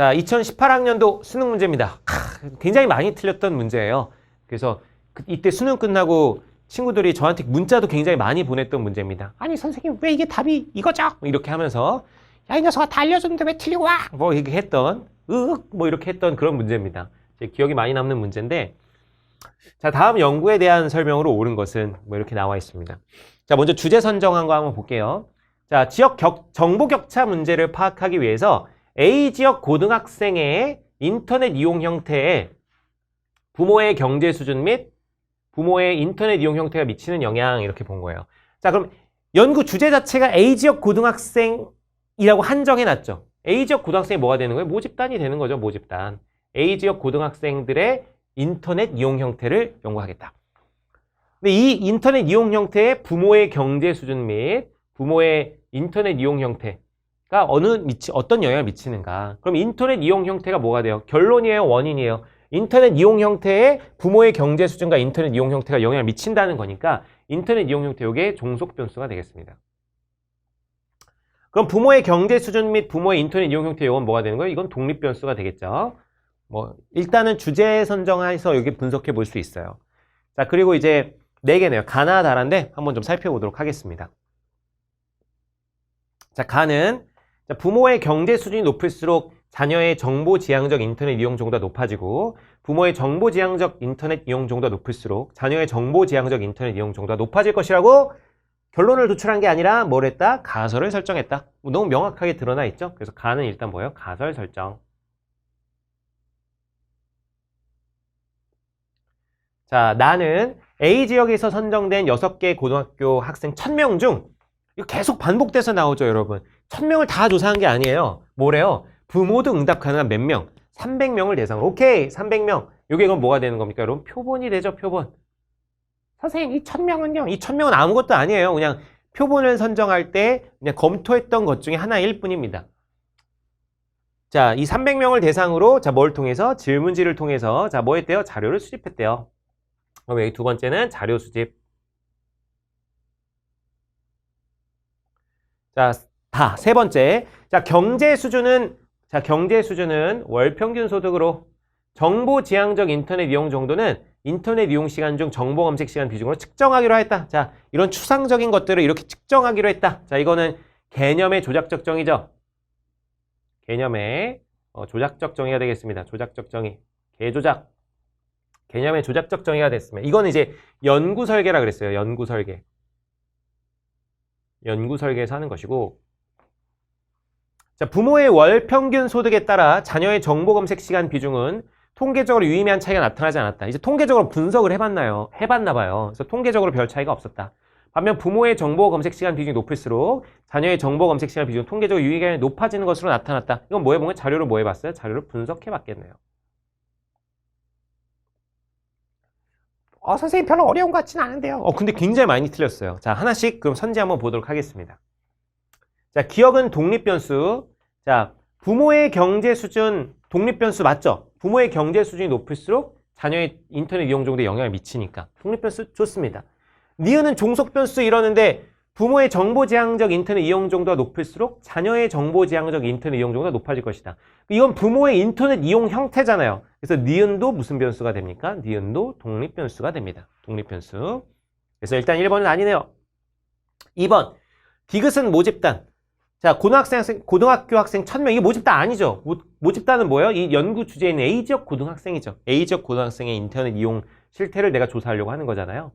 자, 2018학년도 수능 문제입니다. 크, 굉장히 많이 틀렸던 문제예요. 그래서 그- 이때 수능 끝나고 친구들이 저한테 문자도 굉장히 많이 보냈던 문제입니다. 아니 선생님 왜 이게 답이 이거죠? 이렇게 하면서 야 이 녀석아 다 알려줬는데 왜 틀리고 와? 뭐 이렇게 했던 으뭐 이렇게 했던 그런 문제입니다. 제 기억이 많이 남는 문제인데 자 다음 연구에 대한 설명으로 옳은 것은 뭐 이렇게 나와 있습니다. 자 먼저 주제 선정한 거 한번 볼게요. 자 지역 격, 정보 격차 문제를 파악하기 위해서 A 지역 고등학생의 인터넷 이용 형태에 부모의 경제 수준 및 부모의 인터넷 이용 형태가 미치는 영향 이렇게 본 거예요. 자, 그럼 연구 주제 자체가 A 지역 고등학생이라고 한정해 놨죠. A 지역 고등학생이 뭐가 되는 거예요? 모집단이 되는 거죠, 모집단. A 지역 고등학생들의 인터넷 이용 형태를 연구하겠다. 근데 이 인터넷 이용 형태의 부모의 경제 수준 및 부모의 인터넷 이용 형태 가 어느 미치 어떤 영향을 미치는가? 그럼 인터넷 이용 형태가 뭐가 돼요? 결론이에요, 원인이에요? 인터넷 이용 형태의 부모의 경제 수준과 인터넷 이용 형태가 영향을 미친다는 거니까 인터넷 이용 형태 요게 종속 변수가 되겠습니다. 그럼 부모의 경제 수준 및 부모의 인터넷 이용 형태 요건 뭐가 되는 거예요? 이건 독립 변수가 되겠죠. 뭐 일단은 주제 선정해서 여기 분석해 볼 수 있어요. 자, 그리고 이제 네 개네요. 가나 다란데 한번 좀 살펴보도록 하겠습니다. 자, 가는 자, 부모의 경제 수준이 높을수록 자녀의 정보 지향적 인터넷 이용 정도가 높아지고 부모의 정보 지향적 인터넷 이용 정도가 높을수록 자녀의 정보 지향적 인터넷 이용 정도가 높아질 것이라고 결론을 도출한 게 아니라 뭘 했다? 가설을 설정했다. 뭐 너무 명확하게 드러나 있죠? 그래서 가는 일단 뭐예요? 가설 설정. 자, 나는 A 지역에서 선정된 6개 고등학교 학생 1000명 중 이거 계속 반복돼서 나오죠, 여러분. 1000명을 다 조사한 게 아니에요. 뭐래요? 부모도 응답 가능한 몇 명? 300명을 대상으로. 오케이, 300명. 요게 그럼 뭐가 되는 겁니까, 여러분? 표본이 되죠, 표본. 선생님, 이 1000명은요? 이 1000명은 아무것도 아니에요. 그냥 표본을 선정할 때 그냥 검토했던 것 중에 하나일 뿐입니다. 자, 이 300명을 대상으로 자, 뭘 통해서? 질문지를 통해서 자, 뭐 했대요? 자료를 수집했대요. 그럼 여기 두 번째는 자료 수집. 자, 다. 세 번째. 자, 경제 수준은, 자, 경제 수준은 월 평균 소득으로 정보 지향적 인터넷 이용 정도는 인터넷 이용 시간 중 정보 검색 시간 비중으로 측정하기로 했다. 자, 이런 추상적인 것들을 이렇게 측정하기로 했다. 자, 이거는 개념의 조작적 정의죠. 개념의 어, 조작적 정의가 되겠습니다. 조작적 정의. 개조작. 개념의 조작적 정의가 됐습니다. 이거는 이제 연구 설계라 그랬어요. 연구 설계. 연구 설계에서 하는 것이고 자, 부모의 월 평균 소득에 따라 자녀의 정보 검색 시간 비중은 통계적으로 유의미한 차이가 나타나지 않았다. 이제 통계적으로 분석을 해봤나요? 해봤나 봐요. 그래서 통계적으로 별 차이가 없었다. 반면 부모의 정보 검색 시간 비중이 높을수록 자녀의 정보 검색 시간 비중 통계적으로 유의가 높아지는 것으로 나타났다. 이건 뭐거 자료를 뭐 해봤어요? 자료를 분석해봤겠네요. 어, 선생님 별로 어려운 것 같지는 않은데요. 어, 근데 굉장히 많이 틀렸어요. 자, 하나씩 그럼 선지 한번 보도록 하겠습니다. 자, 기억은 독립변수. 자, 부모의 경제 수준 독립변수 맞죠? 부모의 경제 수준이 높을수록 자녀의 인터넷 이용 정도에 영향을 미치니까 독립변수 좋습니다. 니은은 종속변수 이러는데 부모의 정보 지향적 인터넷 이용 정도가 높을수록 자녀의 정보 지향적 인터넷 이용 정도가 높아질 것이다. 이건 부모의 인터넷 이용 형태잖아요. 그래서 니은도 무슨 변수가 됩니까? 니은도 독립 변수가 됩니다. 독립 변수. 그래서 일단 1번은 아니네요. 2번. 디귿은 모집단. 자, 고등학생, 학생- 고등학교 학생 1000명. 이게 모집단 아니죠. 모, 모집단은 뭐예요? 이 연구 주제에 있는 A 지역 고등학생이죠. A 지역 고등학생의 인터넷 이용 실태를 내가 조사하려고 하는 거잖아요.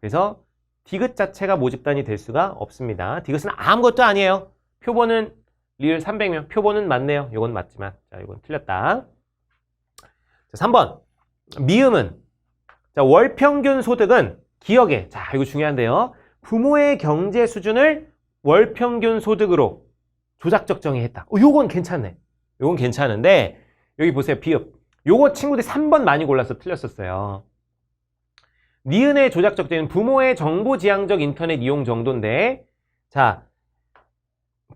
그래서 디귿 자체가 모집단이 될 수가 없습니다. 디귿은 아무것도 아니에요. 표본은 리을 300명. 표본은 맞네요. 이건 맞지만. 자, 이건 틀렸다. 자, 3번. 미음은 자, 월 평균 소득은 기억에 자, 이거 중요한데요. 부모의 경제 수준을 월 평균 소득으로 조작적 정의했다. 어, 요건 괜찮네. 요건 괜찮은데 여기 보세요. 비읍. 요거 친구들이 3번 많이 골라서 틀렸었어요. 니은의 조작적 정의는 부모의 정보 지향적 인터넷 이용 정도인데 자,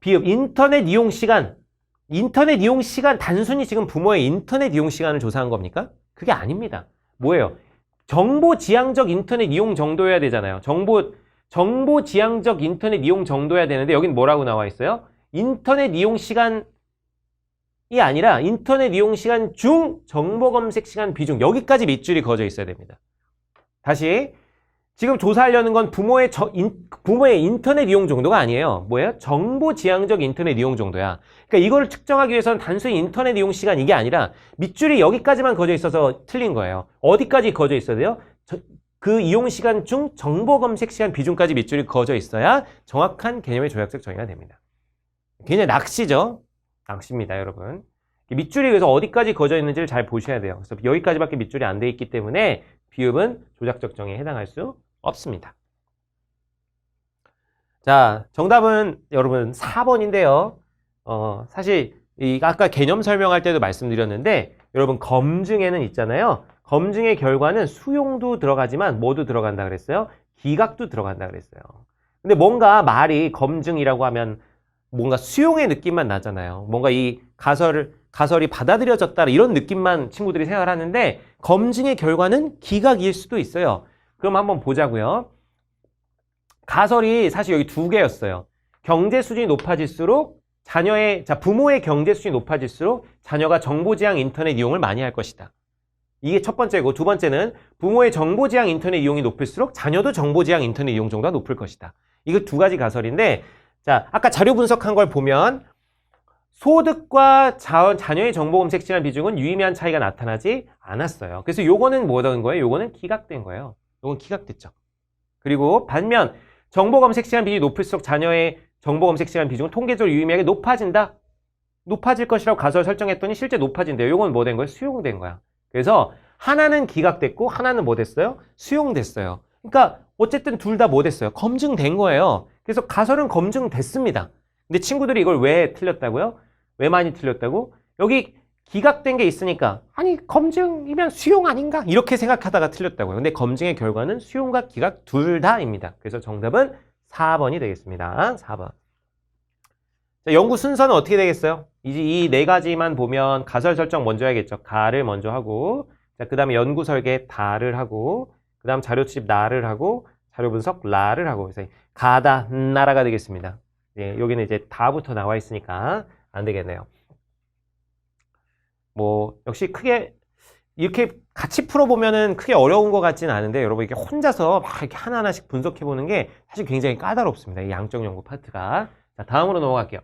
비읍 인터넷 이용 시간 인터넷 이용 시간 단순히 지금 부모의 인터넷 이용 시간을 조사한 겁니까? 그게 아닙니다. 뭐예요? 정보 지향적 인터넷 이용 정도여야 되잖아요. 정보 정보 지향적 인터넷 이용 정도여야 되는데 여긴 뭐라고 나와 있어요? 인터넷 이용 시간 아니라 인터넷 이용 시간 중 정보 검색 시간 비중 여기까지 밑줄이 그어져 있어야 됩니다. 다시 지금 조사하려는 건 부모의 저- 인, 부모의 인터넷 이용 정도가 아니에요. 뭐예요? 정보 지향적 인터넷 이용 정도야. 그러니까 이거를 측정하기 위해서는 단순히 인터넷 이용 시간 이게 아니라 밑줄이 여기까지만 그어져 있어서 틀린 거예요. 어디까지 그어져 있어야 돼요? 저- 그 이용 시간 중 정보 검색 시간 비중까지 밑줄이 그어져 있어야 정확한 개념의 조약적 정의가 됩니다. 굉장히 낚시죠? 낚시입니다, 여러분. 이 밑줄이 그래서 어디까지 그어져 있는지를 잘 보셔야 돼요. 그래서 여기까지밖에 밑줄이 안 돼 있기 때문에 비읍은 조작적 정의에 해당할 수 없습니다. 자, 정답은 여러분 4번인데요. 어, 사실 이 아까 개념 설명할 때도 말씀드렸는데 여러분 검증에는 있잖아요. 검증의 결과는 수용도 들어가지만 뭐도 들어간다 그랬어요? 기각도 들어간다 그랬어요. 근데 뭔가 말이 검증이라고 하면 뭔가 수용의 느낌만 나잖아요. 뭔가 이 가설을 가설이 받아들여졌다 이런 느낌만 친구들이 생각하는데 검증의 결과는 기각일 수도 있어요. 그럼 한번 보자고요. 가설이 사실 여기 두 개였어요. 경제 수준이 높아질수록 자녀의 자 부모의 경제 수준이 높아질수록 자녀가 정보지향 인터넷 이용을 많이 할 것이다. 이게 첫 번째고 두 번째는 부모의 정보지향 인터넷 이용이 높을수록 자녀도 정보지향 인터넷 이용 정도가 높을 것이다. 이거 두 가지 가설인데 자 아까 자료 분석한 걸 보면 소득과 자, 자녀의 정보 검색 시간 비중은 유의미한 차이가 나타나지 않았어요. 그래서 요거는 뭐든 거예요? 요거는 기각된 거예요. 요건 기각됐죠. 그리고 반면 정보 검색 시간 비중이 높을수록 자녀의 정보 검색 시간 비중은 통계적으로 유의미하게 높아진다. 높아질 것이라고 가설 설정했더니 실제 높아진대요. 요건 뭐 된 거예요? 수용된 거야. 그래서 하나는 기각됐고 하나는 뭐 됐어요? 수용됐어요. 그러니까 어쨌든 둘 다 뭐 됐어요? 검증된 거예요. 그래서 가설은 검증됐습니다. 근데 친구들이 이걸 왜 틀렸다고요? 왜 많이 틀렸다고? 여기 기각된 게 있으니까 아니 검증이면 수용 아닌가? 이렇게 생각하다가 틀렸다고요. 근데 검증의 결과는 수용과 기각 둘 다입니다. 그래서 정답은 4번이 되겠습니다. 4번. 자, 연구 순서는 어떻게 되겠어요? 이제 이 네 가지만 보면 가설 설정 먼저 해야겠죠. 가를 먼저 하고 자, 그다음에 연구 설계 다를 하고 그다음 자료 수집 나를 하고 자료 분석 라를 하고 그래서 가다 나라가 되겠습니다. 예, 여기는 이제 다부터 나와 있으니까 안 되겠네요. 뭐 역시 크게 이렇게 같이 풀어보면은 크게 어려운 것 같지는 않은데 여러분 이게 혼자서 막 이렇게 하나하나씩 분석해 보는 게 사실 굉장히 까다롭습니다. 이 양적 연구 파트가. 자, 다음으로 넘어갈게요.